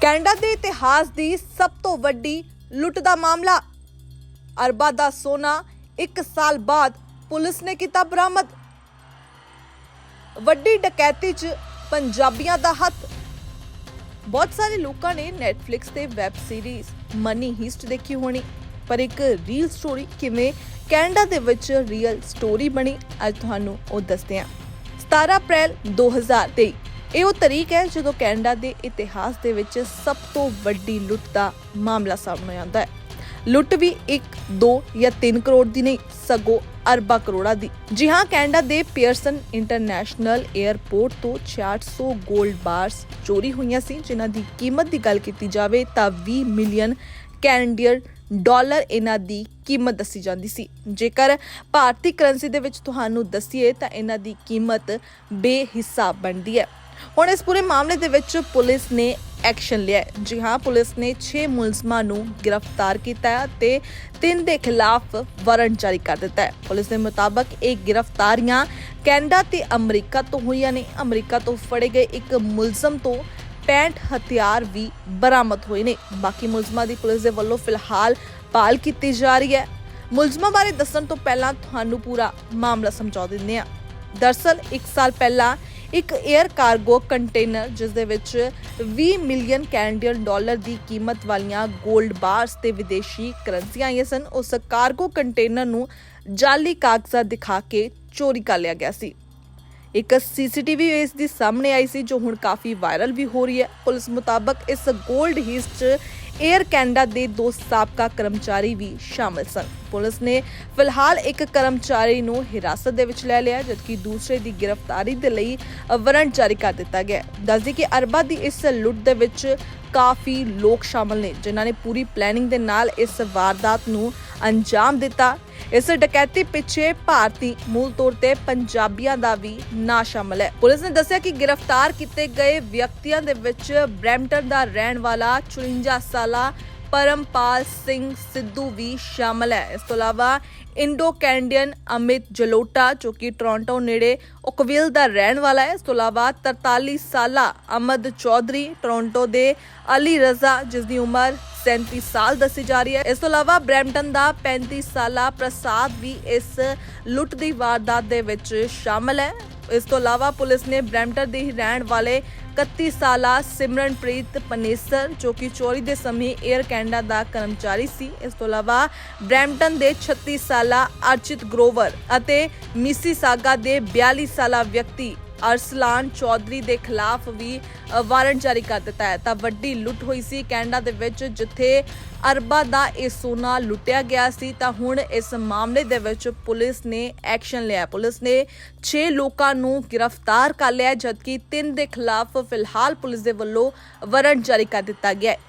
Canada ਦੇ ਇਤਿਹਾਸ ਦੀ ਸਭ ਤੋਂ ਵੱਡੀ ਲੁੱਟ ਦਾ ਮਾਮਲਾ। ਅਰਬਾਂ ਦਾ ਸੋਨਾ 1 ਸਾਲ ਬਾਅਦ ਪੁਲਿਸ ਨੇ ਕੀਤਾ ਬਰਾਮਦ। ਵੱਡੀ ਡਕੈਤੀ 'ਚ ਪੰਜਾਬੀਆਂ ਦਾ ਹੱਥ। ਬਹੁਤ ਸਾਰੇ ਲੋਕਾਂ ਨੇ Netflix ਤੇ ਵੈਬ ਸੀਰੀਜ਼ ਮਨੀ ਹਿਸਟ ਦੇਖੀ ਹੋਣੀ, ਪਰ ਇੱਕ ਰੀਅਲ ਸਟੋਰੀ ਕਿਵੇਂ ਕੈਨੇਡਾ ਦੇ ਵਿੱਚ ਰੀਅਲ ਸਟੋਰੀ ਬਣੀ, ਅੱਜ ਤੁਹਾਨੂੰ ਉਹ ਦੱਸਦੇ ਹਾਂ। 17 ਅਪ੍ਰੈਲ 2023 ਇਹ ਉਹ ਤਰੀਕ ਹੈ ਜਦੋਂ ਕੈਨੇਡਾ ਦੇ ਇਤਿਹਾਸ ਦੇ ਵਿੱਚ ਸਭ ਤੋਂ ਵੱਡੀ ਲੁੱਟ ਦਾ ਮਾਮਲਾ ਸਾਹਮਣੇ ਆਉਂਦਾ ਹੈ। ਲੁੱਟ ਵੀ 1 2 ਜਾਂ 3 ਕਰੋੜ ਦੀ ਨਹੀਂ, ਸਗੋਂ ਅਰਬਾਂ ਕਰੋੜਾਂ ਦੀ। ਜੀ ਹਾਂ, ਕੈਨੇਡਾ ਦੇ ਪੀਅਰਸਨ ਇੰਟਰਨੈਸ਼ਨਲ 에ਅਰਪੋਰਟ ਤੋਂ 600 골ਡ ਬਾਰਸ ਚੋਰੀ ਹੋਈਆਂ ਸੀ, ਜਿਨ੍ਹਾਂ ਦੀ ਕੀਮਤ ਦੀ ਗੱਲ ਕੀਤੀ ਜਾਵੇ ਤਾਂ 20 ਮਿਲੀਅਨ ਕੈਨੇਡੀਅਨ ਡਾਲਰ ਇਹਨਾਂ ਦੀ ਕੀਮਤ ਦੱਸੀ ਜਾਂਦੀ ਸੀ। ਜੇਕਰ ਭਾਰਤੀ ਕਰੰਸੀ ਦੇ ਵਿੱਚ ਤੁਹਾਨੂੰ ਦੱਸੀਏ ਤਾਂ ਇਹਨਾਂ ਦੀ ਕੀਮਤ ਬੇਹਿਸਾਬ ਬਣਦੀ ਹੈ। ਹੁਣ ਇਸ ਪੂਰੇ ਮਾਮਲੇ ਦੇ ਵਿੱਚ ਪੁਲਿਸ ਨੇ ਐਕਸ਼ਨ ਲਿਆ ਜੀ ਹਾਂ, ਪੁਲਿਸ ਨੇ 6 ਮੁਲਜ਼ਮਾਂ ਨੂੰ ਗ੍ਰਿਫਤਾਰ ਕੀਤਾ ਹੈ ਤੇ ਤਿੰਨ ਦੇ ਖਿਲਾਫ ਵਾਰੰਟ ਜਾਰੀ ਕਰ ਦਿੱਤਾ ਹੈ। ਪੁਲਿਸ ਦੇ ਮੁਤਾਬਕ ਇਹ ਗ੍ਰਿਫਤਾਰੀਆਂ ਕੈਨੇਡਾ ਤੇ ਅਮਰੀਕਾ ਤੋਂ ਹੋਈਆਂ ਨੇ। ਅਮਰੀਕਾ ਤੋਂ ਫੜੇ ਗਏ ਇੱਕ ਮੁਲਜ਼ਮ ਤੋਂ 65 ਹਥਿਆਰ ਵੀ ਬਰਾਮਦ ਹੋਏ ਨੇ। ਬਾਕੀ ਮੁਲਜ਼ਮਾਂ ਦੀ ਪੁਲਿਸ ਦੇ ਵੱਲੋਂ ਫਿਲਹਾਲ ਭਾਲ ਕੀਤੀ ਜਾ ਰਹੀ ਹੈ। ਮੁਲਜ਼ਮਾਂ ਬਾਰੇ ਦੱਸਣ ਤੋਂ ਪਹਿਲਾਂ ਤੁਹਾਨੂੰ ਪੂਰਾ ਮਾਮਲਾ ਸਮਝਾ ਦਿੰਦੇ ਹਾਂ। ਦਰਸਲ 1 ਸਾਲ ਪਹਿਲਾਂ ਇੱਕ 에ਅਰ ਕਾਰਗੋ ਕੰਟੇਨਰ ਜਿਸ ਦੇ ਵਿੱਚ 20 ਮਿਲੀਅਨ ਕੈਨੇਡੀਅਨ ਡਾਲਰ ਦੀ ਕੀਮਤ ਵਾਲੀਆਂ 골ਡ ਬਾਰਸ ਤੇ ਵਿਦੇਸ਼ੀ ਕਰੰਸੀਆਂ ਆਈਆਂ ਸਨ। ਉਸ ਕਾਰਗੋ ਕੰਟੇਨਰ ਨੂੰ ਜਾਲੀ ਕਾਗਜ਼ਾਤ ਦਿਖਾ ਕੇ ਚੋਰੀ ਕਰ ਲਿਆ ਗਿਆ ਸੀ। ਇੱਕ ਸੀਸੀਟੀਵੀ ਇਸ ਦੀ ਸਾਹਮਣੇ ਆਈ ਸੀ ਜੋ ਹੁਣ ਕਾਫੀ ਵਾਇਰਲ ਵੀ ਹੋ ਰਹੀ ਹੈ। ਪੁਲਿਸ ਮੁਤਾਬਕ ਇਸ 골ਡ ਹੀਸ 'ਚ 에ਅਰ ਕੈਨੇਡਾ ਦੇ ਦੋ ਸਾਬਕਾ ਕਰਮਚਾਰੀ ਵੀ ਸ਼ਾਮਲ ਸਨ। ਪੁਲਿਸ ਨੇ ਫਿਲਹਾਲ ਇੱਕ ਕਰਮਚਾਰੀ ਨੂੰ ਹਿਰਾਸਤ ਦੇ ਵਿੱਚ ਲੈ ਲਿਆ, ਜਦਕਿ ਦੂਸਰੇ ਦੀ ਗ੍ਰਿਫਤਾਰੀ ਦੇ ਲਈ ਵਾਰੰਟ ਜਾਰੀ ਕਰ ਦਿੱਤਾ ਗਿਆ ਦੱਸਦੀ ਕਿ ਅਰਬਾ ਦੀ ਇਸ ਲੁੱਟ ਦੇ ਵਿੱਚ ਕਾਫੀ ਲੋਕ ਸ਼ਾਮਲ ਨੇ, ਜਿਨ੍ਹਾਂ ਨੇ ਪੂਰੀ ਪਲੈਨਿੰਗ ਦੇ ਨਾਲ ਇਸ ਵਾਰਦਾਤ ਨੂੰ ਅੰਜਾਮ ਦਿੱਤਾ। ਇਸ ਡਕੈਤੀ ਪਿੱਛੇ ਭਾਰਤੀ ਮੂਲ ਤੌਰ ਤੇ ਪੰਜਾਬੀਆਂ ਦਾ ਵੀ ਨਾਂ ਸ਼ਾਮਲ ਹੈ। ਪੁਲਿਸ ਨੇ ਦੱਸਿਆ ਕਿ ਗ੍ਰਿਫਤਾਰ ਕੀਤੇ ਗਏ ਵਿਅਕਤੀਆਂ ਦੇ ਵਿੱਚ ਬ੍ਰੈਂਪਟਨ ਦਾ ਰਹਿਣ ਵਾਲਾ 54 ਸਾਲਾ ਪਰਮਪਾਲ ਸਿੰਘ ਸਿੱਧੂ ਵੀ ਸ਼ਾਮਲ ਹੈ। ਇਸ ਤੋਂ ਇਲਾਵਾ ਇੰਡੋ ਕੈਨੇਡੀਅਨ ਅਮਿਤ ਜਲੋਟਾ, ਜੋ ਕਿ ਟੋਰਾਂਟੋ ਨੇੜੇ ਓਕਵਿਲ ਦਾ ਰਹਿਣ ਵਾਲਾ ਹੈ। ਇਸ ਤੋਂ ਇਲਾਵਾ 43 ਸਾਲਾ ਅਮਦ ਚੌਧਰੀ ਟੋਰਾਂਟੋ ਦੇ ਅਲੀ ਰਜ਼ਾ, ਜਿਸ ਦੀ ਉਮਰ 37 ਸਾਲ ਦੱਸੀ ਜਾ ਰਹੀ ਹੈ। ਇਸ ਤੋਂ ਇਲਾਵਾ ਬ੍ਰੈਂਪਟਨ ਦਾ 35 ਸਾਲਾ ਪ੍ਰਸਾਦ ਵੀ ਇਸ ਲੁੱਟ ਦੀ ਵਾਰਦਾਤ ਦੇ ਵਿੱਚ ਸ਼ਾਮਲ ਹੈ। ਇਸ ਤੋਂ ਇਲਾਵਾ ਪੁਲਿਸ ਨੇ ਬ੍ਰੈਂਪਟਨ ਦੇ ਹੀ ਰਹਿਣ ਵਾਲੇ 31 ਸਾਲਾ ਸਿਮਰਨਪ੍ਰੀਤ ਪਨੇਸਰ, ਜੋ ਕਿ ਚੋਰੀ ਦੇ ਸਮੇਂ 에ਅਰ ਕੈਨੇਡਾ ਦਾ ਕਰਮਚਾਰੀ ਸੀ, ਇਸ ਤੋਂ ਇਲਾਵਾ ਬ੍ਰੈਂਪਟਨ ਦੇ 36 ਸਾਲਾ ਅਰਚਿਤ ਗਰੋਵਰ ਅਤੇ ਮਿਸੀਸਾਗਾ ਦੇ 42 ਸਾਲਾ ਵਿਅਕਤੀ ਅਰਸਲਾਨ ਚੌਧਰੀ ਦੇ ਖਿਲਾਫ ਵੀ ਵਾਰੰਟ ਜਾਰੀ ਕਰ ਦਿੱਤਾ ਹੈ। ਤਾਂ ਵੱਡੀ ਲੁੱਟ ਹੋਈ ਸੀ ਕੈਨੇਡਾ ਦੇ ਵਿੱਚ, ਜਿੱਥੇ ਅਰਬਾਂ ਦਾ ਇਹ ਸੋਨਾ ਲੁੱਟਿਆ ਗਿਆ ਸੀ। ਤਾਂ ਹੁਣ ਇਸ ਮਾਮਲੇ ਦੇ ਵਿੱਚ ਪੁਲਿਸ ਨੇ ਐਕਸ਼ਨ ਲਿਆ ਪੁਲਿਸ ਨੇ 6 ਲੋਕਾਂ ਨੂੰ ਗ੍ਰਿਫਤਾਰ ਕਰ ਲਿਆ ਜਦਕਿ 3 ਦੇ ਖਿਲਾਫ ਫਿਲਹਾਲ ਪੁਲਿਸ ਦੇ ਵੱਲੋਂ ਵਾਰੰਟ ਜਾਰੀ ਕਰ ਦਿੱਤਾ ਗਿਆ ਹੈ।